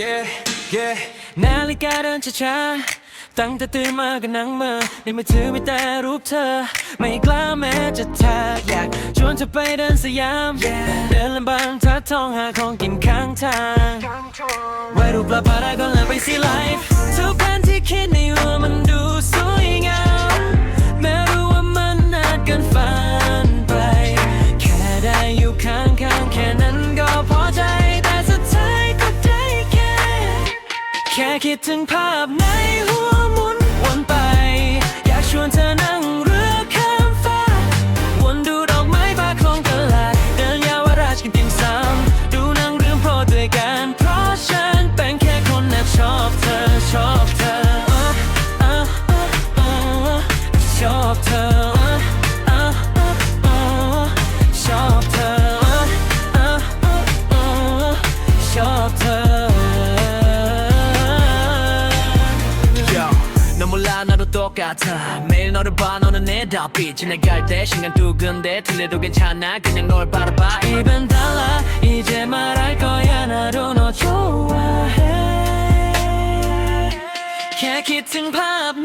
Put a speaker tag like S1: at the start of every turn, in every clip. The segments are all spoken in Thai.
S1: Yeah, yeah
S2: นาฬิกาเดินช้าๆตั้งแต่ตื่นมาก็นั่งเมื่อในมือถือมีแต่รูปเธอ ไม่กล้าแม้จะทักอยากชวนเธอไปเดินสยามเดินลำบางทัดทองหาของกินข้างทางไว้รูปปลาปลาได้ก็เลย คิดถึงภาพในหัวหมุนวนไป อยากชวนเธอนั่งเรือข้ามฟ้า วนดูดอกไม้บาคลองตลาด เดินยาวราชกินติ่มซำดูนังเรื่องโปรดด้วยกัน เพราะฉันเป็นแค่คนแอบชอบเธอชอบ
S1: 똑같아. 매일 너를 봐 너는 내 답이 지나갈 때 시간 두근데 틀려도 괜찮아. 그냥 널 바라봐.
S2: 입은 달라 이제 말할 거야. 나도 너 좋아해. 깨끗한 밤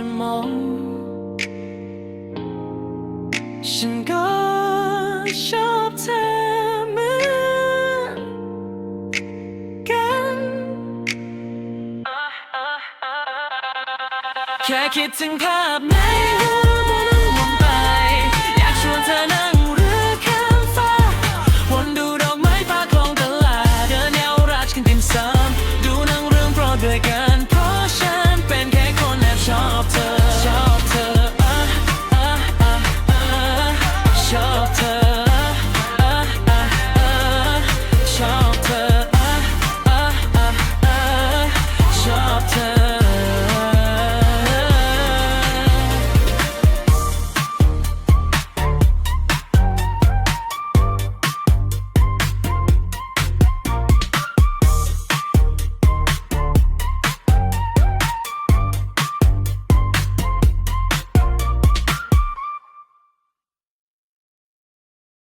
S2: จะมองฉันก็ชอบเธอเหมือนกันแค่คิดถึงภาพใน